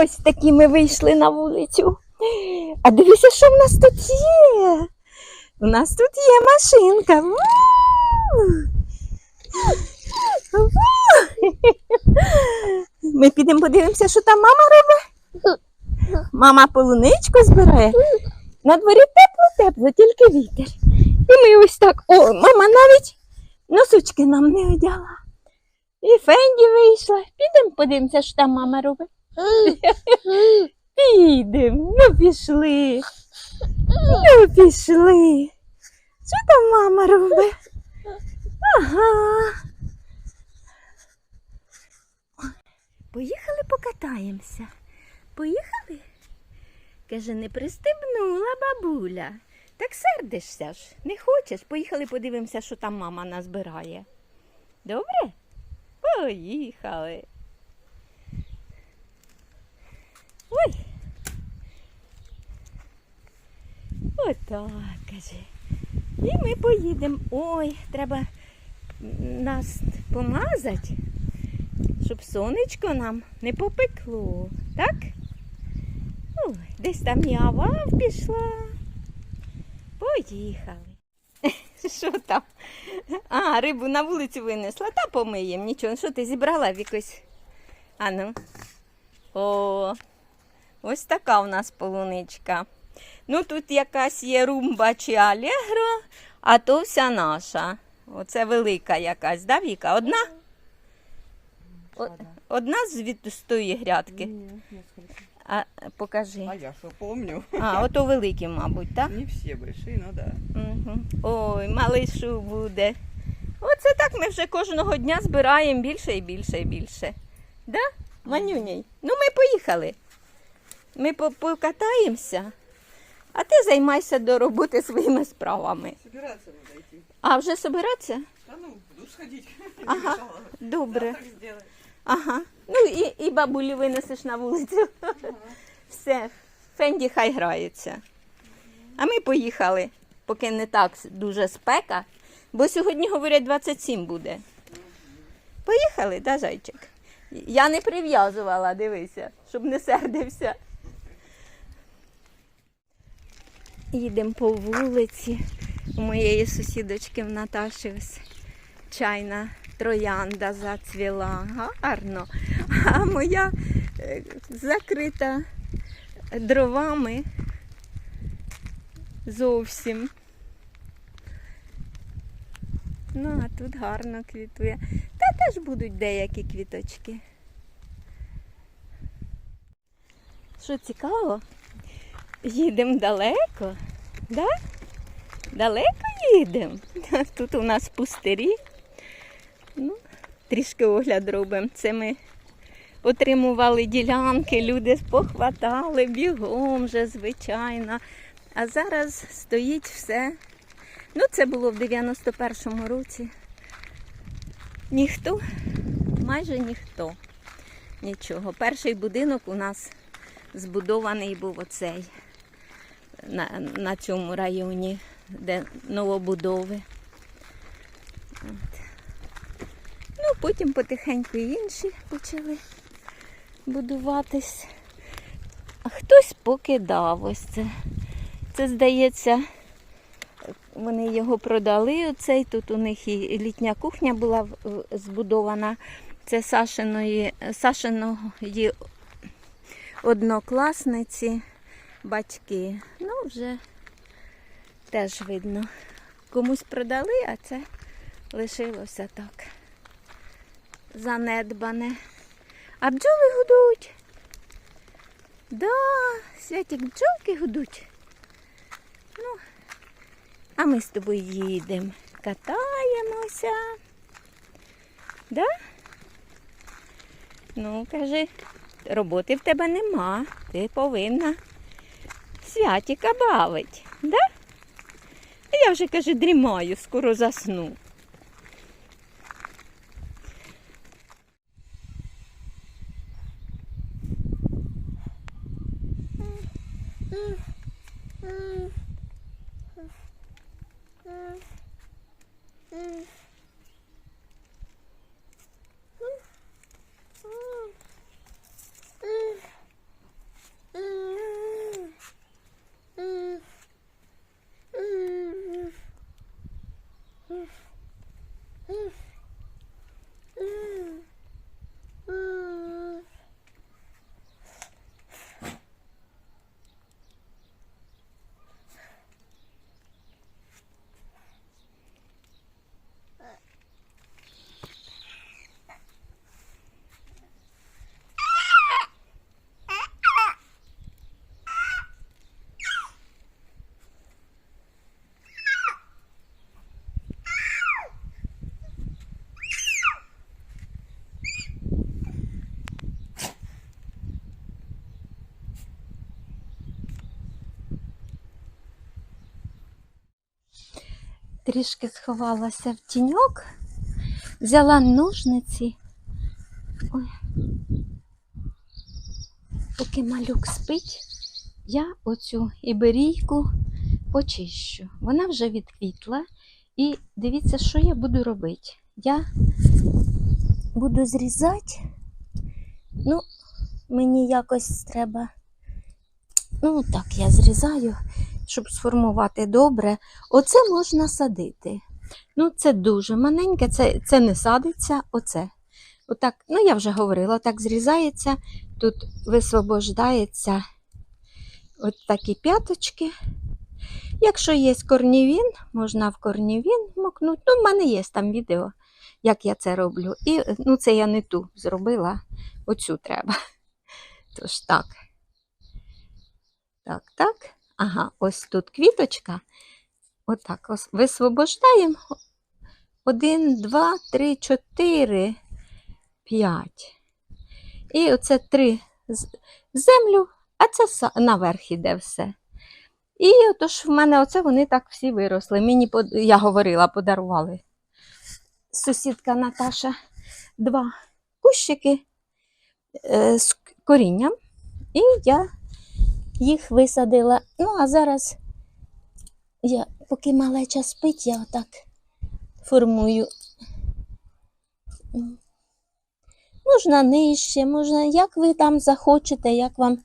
Ось такі ми вийшли на вулицю. А дивися, що в нас тут є. У нас тут є машинка. Ми підемо подивимося, що там мама робить. Мама полуничку збирає. На дворі тепло-тепло, тільки вітер. І ми ось так. О, мама навіть носочки нам не одягла. І Фенді вийшла. Підемо подивимося, що там мама робить. Підемо, ну пішли. Ну пішли. Що там мама робить? Ага. Поїхали покатаємося. Поїхали? Каже, не пристебнула бабуля. Так сердишся ж, не хочеш? Поїхали подивимося, що там мама назбирає. Добре? Поїхали. Ой. Отак, каже. І ми поїдемо. Ой, треба нас помазати, щоб сонечко нам не попекло. Так? Ой, десь там авав пішла. Поїхали. Що там? А, рибу на вулицю винесла, та помиєм. Нічого. Що ти зібрала в якось? Ану. О, ось така у нас полуничка. Ну, тут якась є румба чи алегро, а то вся наша. Оце велика якась, да, Віка? Одна? Одна з з тої грядки. Ні. А, покажи. А я что помню? А, ото великі, мабуть, так? Не все большие, ну да. Угу. Ой, малишу буде. Оце так ми вже кожного дня збираємо більше і більше і більше. Да? Манюній? Ну ми поїхали. Ми по- покатаємося, а ти займайся до роботи своїми справами. Собираться надо идти. А вже собиратися? Да ну, в душ ходить. Ага. Добре. Так сделай. Ага. Ну і, і бабулі винесеш на вулицю. Все, Фенді хай грається. А ми поїхали, поки не так дуже спека, бо сьогодні, говорять, 27 буде. Поїхали, да, зайчик? Я не прив'язувала, дивися, щоб не сердився. Їдемо по вулиці. У моєї сусідочки в Наташі ось чайна троянда зацвіла. Гарно. А моя е, закрита дровами зовсім. Ну, а тут гарно квітує. Та теж будуть деякі квіточки. Що цікаво? Їдемо далеко, да? Далеко їдемо. Тут у нас пустирі. Ну, трішки огляд робимо. Це ми отримували ділянки, люди похватали бігом вже, звичайно. А зараз стоїть все. Ну, це було в 91-му році. Ніхто, майже ніхто. Нічого. Перший будинок у нас збудований був оцей на, на цьому районі, де новобудови. От. Ну, потім потихеньку інші почали будуватись. А хтось покидав ось це. Це, здається, вони його продали. Оцей. Тут у них і літня кухня була збудована. Це Сашиної, Сашиної однокласниці, батьки. Ну, вже теж видно. Комусь продали, а це лишилося так. Занедбане. А бджоли гудуть. Да, святік бджолки гудуть. Ну, а ми з тобою їдемо, катаємося. Да? Ну, кажи, роботи в тебе нема. Ти повинна святіка бавить. Да? Я вже, каже, дрімаю, скоро засну. Трішки сховалася в тіньок, взяла ножниці. Ой. Поки малюк спить, я оцю іберійку почищу. Вона вже відквітла. І дивіться, що я буду робити. Я буду зрізати. Ну, мені якось треба. Ну, так, я зрізаю, щоб сформувати добре. Оце можна садити. Ну, це дуже маленьке, це, це не садиться, оце. Отак, ну я вже говорила, так зрізається, тут висвобождається от такі п'яточки. Якщо є корнівін, можна в корнівін мокнути. Ну, в мене є там відео, як я це роблю. І ну, це я не ту зробила, оцю треба. Тож так. Так, так. Ага, ось тут квіточка. Отак ось висвобождаємо. Один, два, три, чотири, п'ять. І оце три землю, а це наверх іде все. І отож в мене оце вони так всі виросли. Мені, я говорила, подарували сусідка Наташа два кущики е, з корінням. І я їх висадила. Ну, а зараз я, поки малеча спить, я отак формую. Можна нижче, можна, як ви там захочете, як вам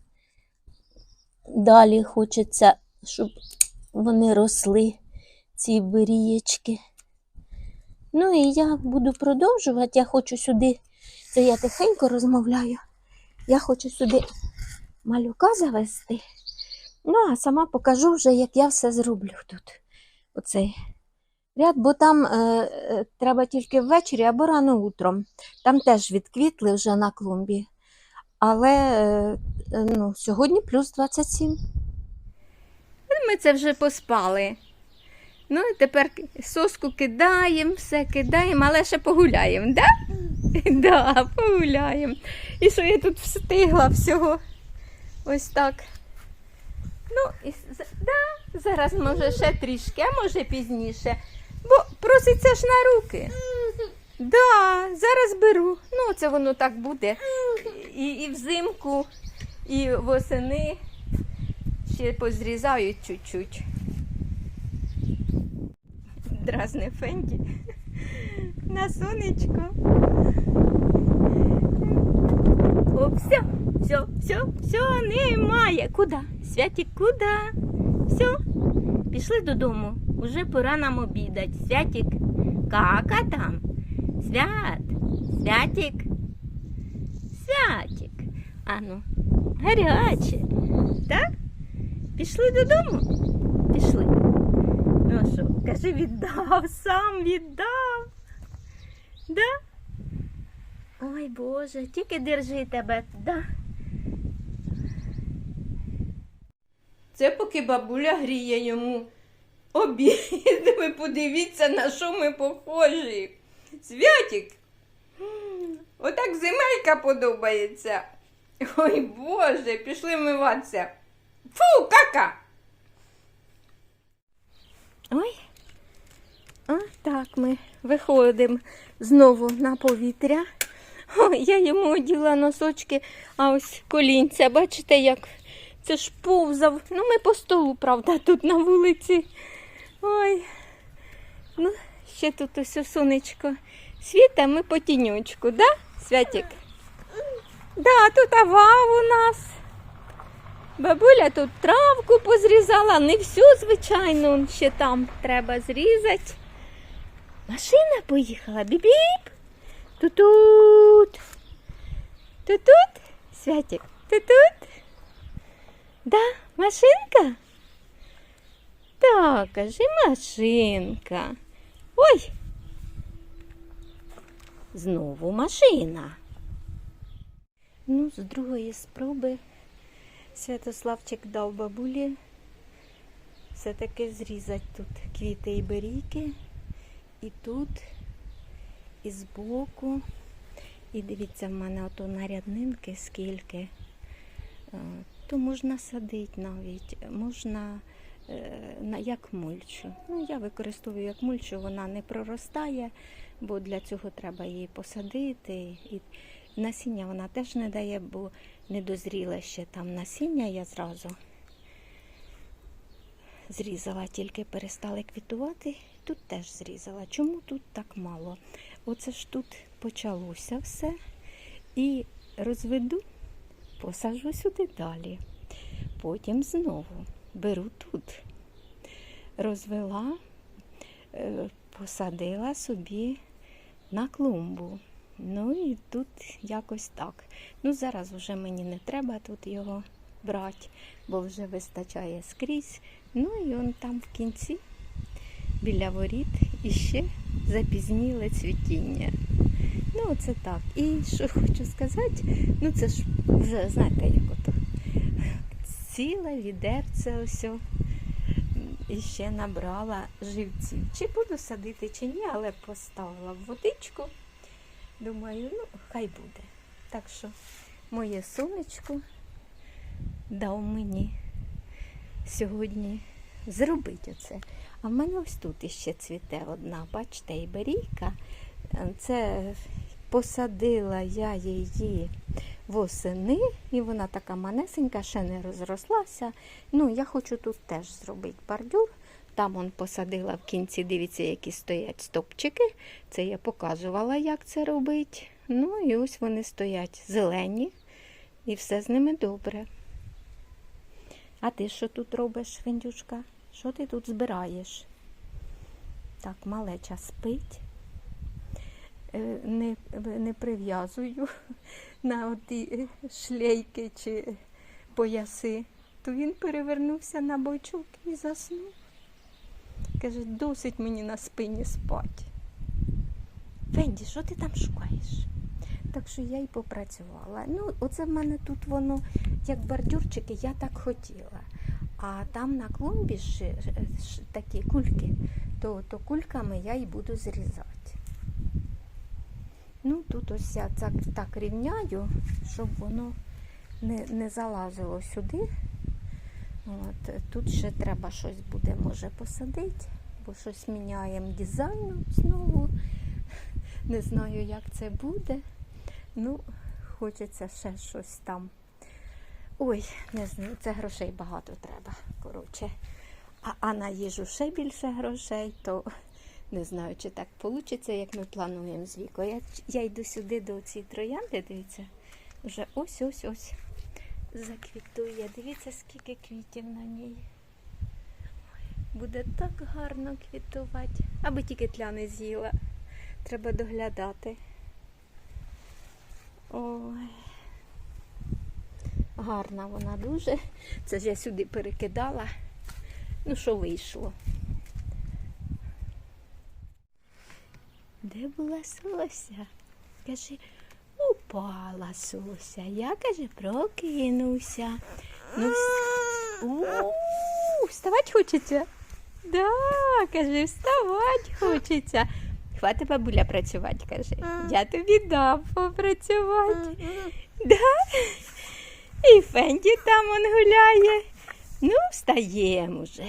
далі хочеться, щоб вони росли, ці берієчки. Ну і я буду продовжувати. Я хочу сюди, це я тихенько розмовляю. Я хочу сюди малюка завести. Ну, а сама покажу вже, як я все зроблю тут. Оцей ряд, бо там е, е, треба тільки ввечері або рано утром. Там теж відквітли вже на клумбі. Але е, е, ну, сьогодні плюс 27. Ми це вже поспали. Ну, і тепер соску кидаємо, все кидаємо, але ще погуляємо, да? Да, погуляємо. І що я тут встигла всього? Ось так. Ну, і, да, зараз може ще трішки, а може пізніше. Бо проситься ж на руки. Да, зараз беру. Ну, це воно так буде. І, і взимку, і восени ще позрізають чуть-чуть. Дразне Фенді на сонечко. О, все, все, все, немає. Куди? Святик, куди? Все, пішли додому. Уже пора нам обідать. Святик, кака там. Свят, святик, святик. Ану, гаряче. Так? Пішли додому? Пішли. Ну що, кажи, віддав, сам віддав. Да? Ой Боже, тільки держи тебе, да? Це поки бабуля гріє йому обід. Ви подивіться, на що ми похожі. Святік. Отак земелька подобається. Ой Боже, пішли миватися. Фу, кака! Ой. А так ми виходимо знову на повітря. Ой, я йому оділа носочки, а ось колінця, бачите, як це ж повзав. Ну, ми по столу, правда, тут на вулиці. Ой. Ну, ще тут ось сонечко світа, ми по тіньочку, да, Святік? Да, тут авав у нас. Бабуля тут травку позрізала, не всю, звичайно, ще там треба зрізати. Машина поїхала, бібіп. Тут-тут. Тут-тут, Святик, тут-тут. Да, машинка? Так, кажи машинка. Ой. Знову машина. Ну, з другої спроби Святославчик дав бабулі все-таки зрізати тут квіти і берійки. І тут, і збоку. І дивіться, в мене ото наряднинки скільки. Е, можна садити навіть, можна е, як мульчу. Ну, я використовую як мульчу, вона не проростає, бо для цього треба її посадити. І насіння вона теж не дає, бо не дозріле ще там насіння я зразу зрізала, тільки перестали квітувати. Тут теж зрізала. Чому тут так мало? Оце ж тут почалося все. І розведу, посаджу сюди далі. Потім знову беру тут. Розвела, е, посадила собі на клумбу. Ну і тут якось так. Ну, зараз вже мені не треба тут його брати, бо вже вистачає скрізь. Ну і он там в кінці, біля воріт, іще запізніле цвітіння. Ну, це так. І що хочу сказати, ну це ж вже знаєте, як ото ціле відерце ось. І ще набрала живців. Чи буду садити, чи ні, але поставила в водичку. Думаю, ну, хай буде. Так що моє сонечко дав мені сьогодні зробити оце. А в мене ось тут іще цвіте одна, бачите, іберійка. Це посадила я її восени, і вона така манесенька, ще не розрослася. Ну, я хочу тут теж зробити бордюр. Там он посадила в кінці, дивіться, які стоять стопчики. Це я показувала, як це робити. Ну і ось вони стоять зелені, і все з ними добре. А ти що тут робиш, Вендюшка? Що ти тут збираєш? Так, малеча спить. Е, Не, не прив'язую на оті шлейки чи пояси, то він перевернувся на бочок і заснув. Каже, досить мені на спині спати. Венді, що ти там шукаєш? Так що я й попрацювала. Ну, оце в мене тут воно як бордюрчики, я так хотіла. А там на клумбі ж, е, ж такі кульки, то, то кульками я й буду зрізати. Ну, тут ось я так, так рівняю, щоб воно не, не залазило сюди. От, тут ще треба щось буде, може, посадити, бо щось міняємо дизайну знову. Не знаю, як це буде. Ну, хочеться ще щось там. Ой, не знаю, це грошей багато треба. Коротше. А, а на їжу ще більше грошей, то не знаю, чи так вийде, як ми плануємо з вікою. Я, я йду сюди до цієї троянди, дивіться, вже ось-ось-ось заквітує. Дивіться, скільки квітів на ній. Буде так гарно квітувати. Аби тільки тля не з'їла. Треба доглядати. Ой. Гарна вона дуже. Це ж я сюди перекидала. Ну, що вийшло? Де була Сося? Каже, упала Сося. Я, каже, прокинувся. Ну, вс- хочеться. Да, каже, вставати хочеться. Хвати бабуля працювати, каже. Я тобі дам попрацювати. Да? І Фенді там он гуляє. Ну, встаємо вже.